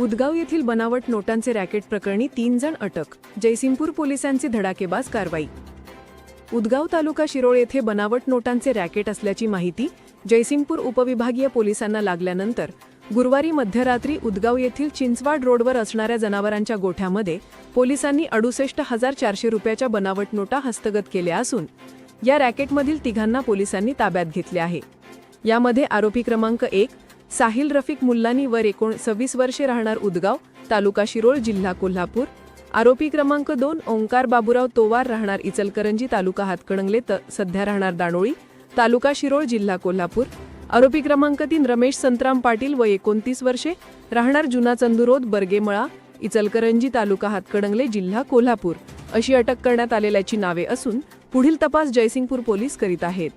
उदगाव येथील बनावट नोटांचे रॅकेट प्रकरणी तीन जण अटक. जयसिंगपूर पोलिसांची धडाकेबाज कारवाई. उदगाव तालुका शिरोळ येथे बनावट नोटांचे रॅकेट असल्याची माहिती जयसिंगपूर उपविभागीय पोलिसांना लागल्यानंतर गुरुवारी मध्यरात्री उदगाव येथील चिंचवाड रोडवर असणाऱ्या जनावरांच्या गोठ्यामध्ये पोलिसांनी अडुसष्ट हजार चारशे रुपयाच्या बनावट नोटा हस्तगत केल्या असून या रॅकेटमधील तिघांना पोलिसांनी ताब्यात घेतले आहे. यामध्ये आरोपी क्रमांक एक साहिल रफिक मुल्लानी वर एकोण सव्वीस वर्षे राहणार उदगाव तालुका शिरोळ जिल्हा कोल्हापूर. आरोपी क्रमांक दोन ओंकार बाबुराव तोवार राहणार इचलकरंजी तालुका हातकणंगले त सध्या राहणार दाणोळी तालुका शिरोळ जिल्हा कोल्हापूर. आरोपी क्रमांक तीन रमेश संतराम पाटील व एकोणतीस वर्षे राहणार जुना चंदुरोद बर्गेमळा इचलकरंजी तालुका हातकणंगले जिल्हा कोल्हापूर. अशी अटक करण्यात आलेल्याची नावे असून पुढील तपास जयसिंगपूर पोलीस करीत आहेत.